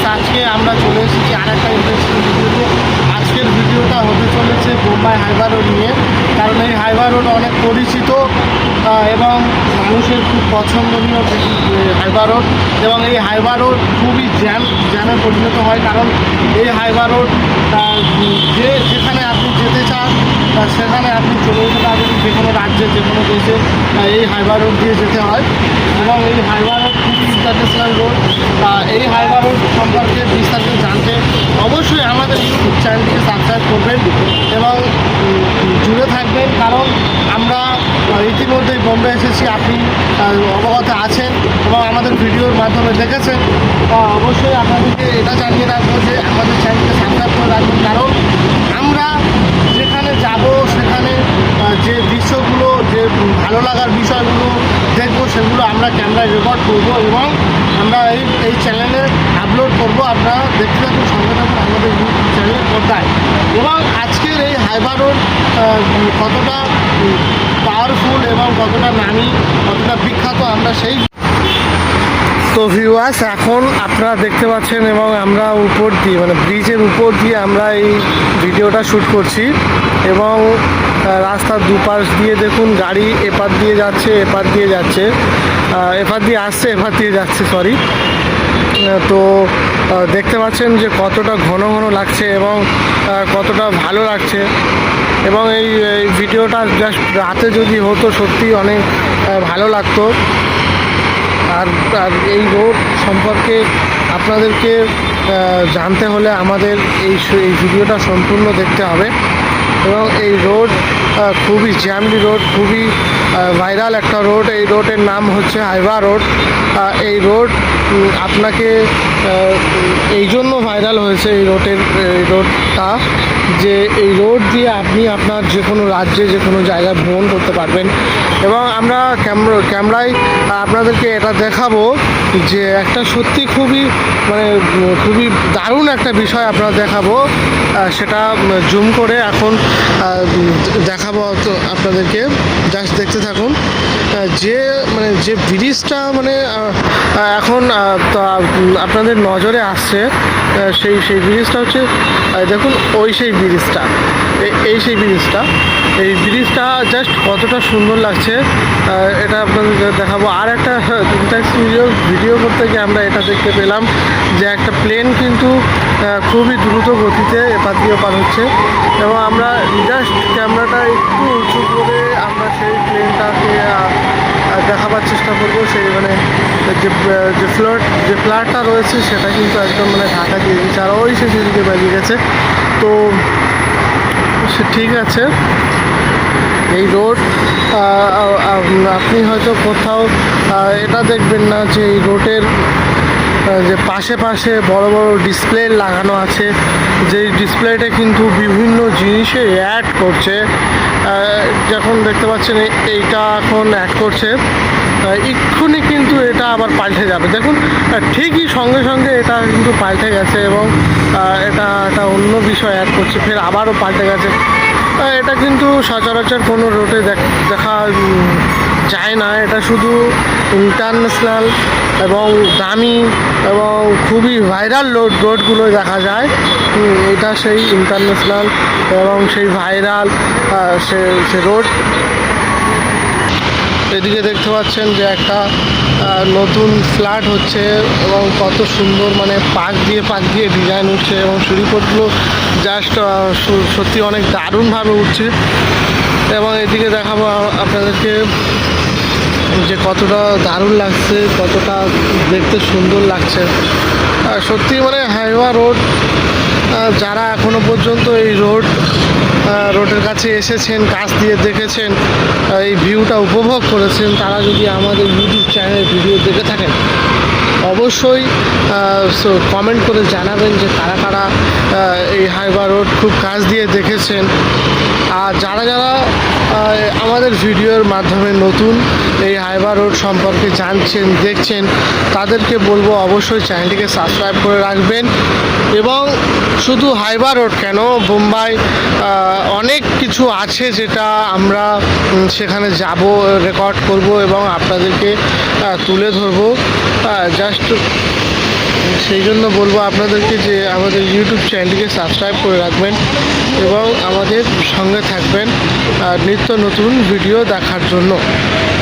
Viewers আজকে আমরা চলে এসেছি আর একটা ইন্টারেস্টিং ভিডিওতে আজকের ভিডিওটা হতে চলেছে বোম্বাই হাইওয়া রোড নিয়ে। কারণ এই হাইওয়া রোড অনেক পরিচিত এবং মানুষের খুব পছন্দনীয় হাইওয়া রোড এবং এই হাইওয়া রোড খুবই জ্যাম, জ্যামে পরিণত হয়, কারণ এই হাইওয়া রোড যে, যেখানে আপনি যেতে চান সেখানে আপনি চলে যেতে পারবেন, যে কোনো রাজ্যে, যে কোনো দেশে এই হাইওয়া রোড দিয়ে যেতে হয়। এবং এই হাইওয়া রোড খুবই ইন্টারন্যাশনাল রোড সম্পর্কে বিস্তারিত জানতে অবশ্যই আমাদের ইউটিউব চ্যানেলটিকে সাবস্ক্রাইব করবেন এবং জুড়ে থাকবেন কারণ আমরা ইতিমধ্যেই বোম্বে এসেছি, আপনি অবগত আছেন এবং আমাদের ভিডিওর মাধ্যমে দেখেছেন। অবশ্যই আপনাদেরকে এটা জানিয়ে রাখব যে আমাদের চ্যানেলকে সাবস্ক্রাইব করে রাখবেন, কারণ আমরা যেখানে যাব, সেখানে যে দৃশ্যগুলো, যে ভালো লাগার বিষয়গুলো দেখব, সেগুলো আমরা ক্যামেরায় রেকর্ড করব এবং আমরা এই এই চ্যানেলে আপলোড করব। আপনারা দেখতে থাকুন, সঙ্গে থাকুন আমাদের চ্যানেলের পর্দায় এবং আজকের এই হাইবা রোড কতটা পাওয়ারফুল এবং কতটা নামি, কতটা বিখ্যাত আমরা সেই তো ভিউয়ার্স এখন আপনারা দেখতে পাচ্ছেন এবং আমরা উপর দিয়ে মানে ব্রিজের উপর দিয়ে আমরা এই ভিডিওটা শ্যুট করছি। এবং রাস্তার দুপাশ দিয়ে দেখুন, গাড়ি এপার দিয়ে যাচ্ছে, এপার দিয়ে যাচ্ছে। এপার দিয়ে আসছে, এপার দিয়ে যাচ্ছে সরি তো দেখতে পাচ্ছেন যে কতটা ঘন ঘন লাগছে এবং কতটা ভালো লাগছে। এবং এই ভিডিওটা জাস্ট রাতে যদি হতো সত্যি অনেক ভালো লাগতো। আর আর এই রোড সম্পর্কে আপনাদেরকে জানতে হলে আমাদের এই এই ভিডিওটা সম্পূর্ণ দেখতে হবে। এবং এই রোড খুবই জ্যামলি রোড, খুবই ভাইরাল একটা রোড, এই রোডের নাম হচ্ছে হাইওয়া রোড। এই রোড আপনাকে এই জন্য ভাইরাল হয়েছে এই রোডের রোডটা, যে এই রোড দিয়ে আপনি আপনার যে কোনো রাজ্যে, যে কোনো জায়গায় ভ্রমণ করতে পারবেন। এবং আমরা ক্যামেরা, ক্যামেরায় আপনাদেরকে এটা দেখাবো যে একটা সত্যি খুবই মানে খুবই দারুণ একটা বিষয় আপনারা দেখাবো। সেটা জুম করে এখন দেখাবো আপনাদেরকে। জাস্ট দেখতে থাকুন। যে মানে যে ব্রিজটা মানে এখন আপনাদের নজরে আসছে সেই সেই ব্রিজটা হচ্ছে দেখুন, ওই সেই ব্রিজটা। এই সেই ব্রিজটা। এই ব্রিজটা জাস্ট কতটা সুন্দর লাগছে এটা আপনাদের দেখাবো। আর একটা ভিডিও ভিডিও করতে গিয়ে আমরা এটা দেখতে পেলাম যে একটা প্লেন কিন্তু খুবই দ্রুত গতিতে এপার দিয়ে পার হচ্ছে এবং আমরা জাস্ট ক্যামেরাটা একটু উঁচু করে আমরা সেই প্লেনটাকে দেখাবার চেষ্টা করব। সেই মানে যে যে যে ফ্ল্যাটটা রয়েছে সেটা কিন্তু একদম মানে ঢাকা দিয়ে দিয়েছে আর ওই সে সেদিকে বেরিয়ে গেছে। তো সে ঠিক আছে। এই রোড আপনি হয়তো কোথাও এটা দেখবেন না যে এই রোডের যে পাশে পাশে বড় বড় ডিসপ্লে লাগানো আছে। যেই ডিসপ্লেটা কিন্তু বিভিন্ন জিনিসে অ্যাড করছে। যখন দেখতে পাচ্ছেন এইটা এখন অ্যাড করছে। এক্ষুনি কিন্তু এটা আবার পাল্টে যাবে। দেখুন ঠিকই সঙ্গে সঙ্গে এটা কিন্তু পাল্টে গেছে এবং এটা একটা অন্য বিষয় অ্যাড করছে, ফের আবারও পাল্টে গেছে। এটা কিন্তু সচরাচর কোনো রোটে দেখ- যায় না, এটা শুধু ইন্টারন্যাশনাল এবং দামি এবং খুবই ভাইরাল রোড রোডগুলো দেখা যায়। এটা সেই ইন্টারন্যাশনাল এবং সেই ভাইরাল সে সে রোড এদিকে দেখতে পাচ্ছেন যে একটা নতুন ফ্ল্যাট হচ্ছে এবং কত সুন্দর মানে পাক দিয়ে পাক দিয়ে ডিজাইন উঠছে এবং সিঁড়িপথগুলো জাস্ট সত্যি অনেক দারুণভাবে উঠছে। এবং এদিকে দেখাবো আপনাদেরকে যে কতটা দারুণ লাগছে, কতটা দেখতে সুন্দর লাগছে। সত্যি মানে হাইওয়া রোড যারা এখনও পর্যন্ত এই রোড রোডের কাছে এসেছেন কাজ দিয়ে দেখেছেন এই ভিউটা উপভোগ করেছেন, তারা যদি আমাদের ইউটিউব চ্যানেলে ভিডিও দেখে থাকেন অবশ্যই কমেন্ট করে জানাবেন যে কারা কারা এই হাইওয়া রোড খুব কাজ দিয়ে দেখেছেন। আর যারা যারা আমাদের ভিডিওর মাধ্যমে নতুন এই হাইওয়া রোড সম্পর্কে জানছেন, দেখছেন, তাদেরকে বলব অবশ্যই চ্যানেলটিকে সাবস্ক্রাইব করে রাখবেন। এবং শুধু হাইওয়া রোড কেন, বোম্বাই অনেক কিছু আছে যেটা আমরা সেখানে যাব রেকর্ড করব এবং আপনাদেরকে তুলে ধরবো। জাস্ট সেই জন্য বলব আপনাদেরকে যে আমাদের ইউটিউব চ্যানেলটিকে সাবস্ক্রাইব করে রাখবেন এবং আমাদের সঙ্গে থাকবেন নিত্য নতুন ভিডিও দেখার জন্য।